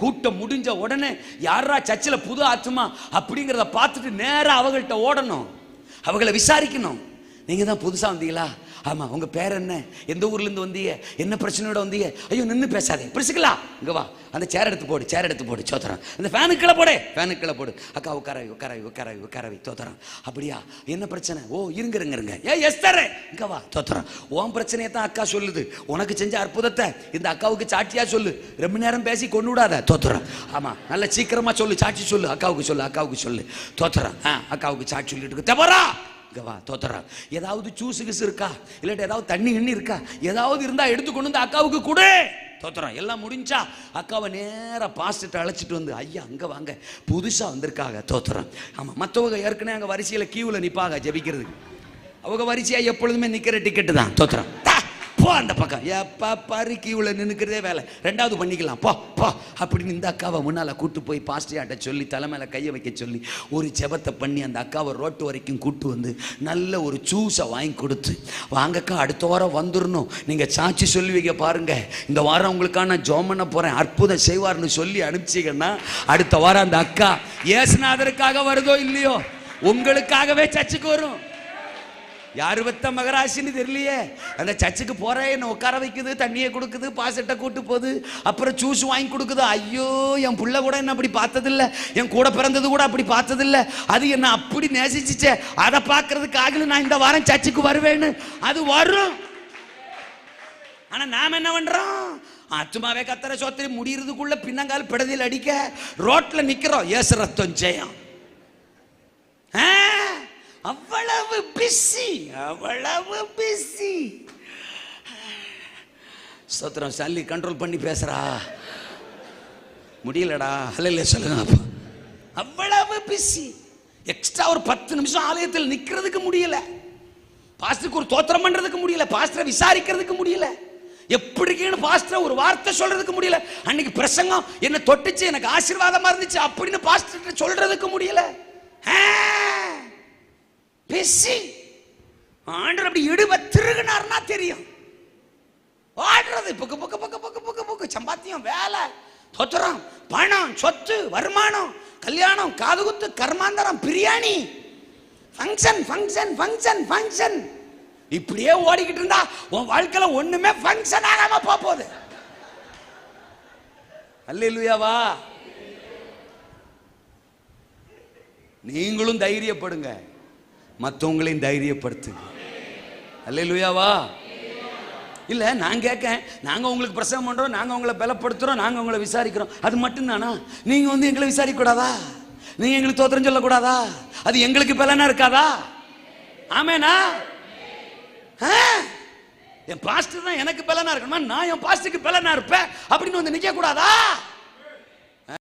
கூட்டம் முடிஞ்ச உடனே யாரா சர்ச்சில் புது ஆத்துமா அப்படிங்கிறத பார்த்துட்டு நேராக அவங்கள்ட்ட ஓடணும். அவங்கள விசாரிக்கணும். நீங்க தான் புதுசா வந்தீங்களா? ஆமா உங்க பேர் என்ன? எந்த ஊர்ல இருந்து வந்தீங்க? என்ன பிரச்சனையோட வந்தீங்க? ஐயோ நின்று பேசாதே. பிடிச்சிக்கலா இங்க வா. அந்த சேர் எடுத்து போடு சேர் எடுத்து போடு சோத்திரம் அந்த ஃபேனுக்குள்ள போடு. ஃபேனுக்குள்ள போடு. அக்கா உட்காரவி உட்காரவி உட்காரவி உட்காரவி தோத்திரம் அப்படியா? என்ன பிரச்சனை? ஓ இருங்க இருங்க இருங்க ஏ எஸ் தர இங்க வா தோத்திரம் உன் பிரச்சனையை தான் அக்கா சொல்லுது. உனக்கு செஞ்ச அற்புதத்தை இந்த அக்காவுக்கு சாட்சியா சொல்லு. ரொம்ப நேரம் பேசி கொண்டு விடாத. தோத்திரம் ஆமா நல்ல சீக்கிரமா சொல்லு. சாட்சி சொல்லு. அக்காவுக்கு சொல்லு அக்காவுக்கு சொல்லு. தோத்திரம் ஆ அக்காவுக்கு சாட்சி சொல்லிட்டு இருக்கு. தவறா இங்க வா தோத்துறான் ஏதாவது ஜூஸ் கிசு இருக்கா? இல்லாட்டி ஏதாவது தண்ணி கிண்ணி இருக்கா? ஏதாவது இருந்தால் எடுத்து கொண்டு வந்து அக்காவுக்கு கொடு. தோத்துறோம் எல்லாம் முடிஞ்சா அக்காவை நேராக பாஸ்ட்டு அழைச்சிட்டு வந்து ஐயா அங்கே வாங்க. புதுசாக வந்திருக்காங்க. தோத்துறோம் ஆமாம் மற்றவங்க ஏற்கனவே அங்கே வரிசையில் கியூவில் நிற்பாங்க ஜபிக்கிறதுக்கு. அவங்க வரிசையாக எப்பொழுதுமே நிற்கிற டிக்கெட்டு தான். தோத்துறோம் தா, போ அந்த பக்கம். எப்பா பாரு கீவில் நின்றுக்கிறதே வேலை. ரெண்டாவது பண்ணிக்கலாம். போ போ. அப்படின்னு இந்த அக்காவை முன்னால் கூட்டு போய் பாஸ்டியாட்ட சொல்லி தலைமையில் கையை வைக்க சொல்லி ஒரு ஜெபத்தை பண்ணி அந்த அக்காவை ரோட்டு வரைக்கும் கூட்டு வந்து நல்ல ஒரு ஜூஸை வாங்கி கொடுத்து வாங்கக்கா அடுத்த வாரம் வந்துடணும் நீங்கள் சாட்சி சொல்லுவீங்க பாருங்கள் இந்த வாரம் உங்களுக்காக நான் போகிறேன் அற்புதம் செய்வார்னு சொல்லி அனுப்பிச்சிங்கன்னா அடுத்த வாரம் அந்த அக்கா ஏசுநாதருக்காக வருதோ இல்லையோ? உங்களுக்காகவே சர்ச்சுக்கு வரும். யாரு பெத்த மகராசின்னு தெரியலையே. அந்த சர்ச்சுக்கு போறேன் என்ன உட்கார வைக்குது தண்ணியை கொடுக்குது பாசட்டை கூட்டு போகுது அப்புறம் ஜூஸ் வாங்கி கொடுக்குது. ஐயோ என் புள்ள கூட என்ன அப்படி பார்த்ததில்ல. என் கூட பிறந்தது கூட அப்படி பார்த்ததில்ல. அது என்ன அப்படி நேசிச்சுச்சே. அதை பார்க்கறதுக்காக நான் இந்த வாரம் சர்ச்சுக்கு வருவேன்னு. அது வரும். ஆனா நாம என்ன பண்றோம்? சும்மாவே கத்தரை சோத்திரி முடியறதுக்குள்ள பின்னங்கால் பிடதில் அடிக்க ரோட்ல நிக்கிறோம். ஏசு ரத்தம் ஜெயம். அவ்வ பிஸி அவ்வளவு பிஸி சோத்திரம் சல்லி கண்ட்ரோல் பண்ணி பேசுறா. முடியலடா. அல்ல சொல்லுங்க அப்பா. அவ்வளவு பிஸி எக்ஸ்ட்ரா ஒரு பத்து நிமிஷம் ஆலயத்தில் நிக்கிறதுக்கு முடியல. பாஸ்டருக்கு ஒரு தோத்திரம் பண்ணுறதுக்கு முடியல. பாஸ்டரை விசாரிக்கிறதுக்கு முடியல. எப்படி இருக்கீங்கன்னு பாஸ்டர் ஒரு வார்த்தை சொல்றதுக்கு முடியல. அன்னைக்கு பிரசங்கம் என்ன தொட்டுச்சு எனக்கு ஆசீர்வாதமா இருந்துச்சு. அப்படின்னு பாஸ்டர் சொல்றதுக்கு முடியல. பேசி ஆண்டர் அப்படி இடுவ திருகுனார்னா தெரியும். ஆடுறது புக்கு புக்கு புக்கு புக்கு புக்கு புக்கு. சம்பாத்தியம் வேலை தொத்துறம் பணம் சொத்து வருமானம் கல்யாணம் காதுகுத்து கர்மாந்தரம் biryani. Function function function function இப்படியே ஓடிக்கிட்டு இருந்தா உன் வாழ்க்கையில ஒண்ணுமே ஃபங்க்ஷன் ஆகாம போகுது அல்லேலூயாவா? நீங்களும் தைரியப்படுங்க. மற்றவங்களையும் தைரியப்படுத்துங்க அல்லேலூயாவா இல்ல நான் கேட்கேன் நாங்க உங்களுக்கு பிரசவம் பண்றோம் நாங்க உங்களை பலப்படுத்துறோம் நாங்க உங்களை விசாரிக்கிறோம். அது மட்டும்தானா? நீங்க வந்து எங்களை விசாரிக்க கூடாதா நீங்க எங்களுக்கு தோத்திரம் சொல்லக்கூடாதா? அது எங்களுக்கு பலனா இருக்காதா? ஆமேனா? என் பாஸ்டர் தான் எனக்கு பலனா இருக்கணுமா? நான் என் பாஸ்டருக்கு பலனா இருப்பேன்? அப்படின்னு வந்து நிக்க கூடாதா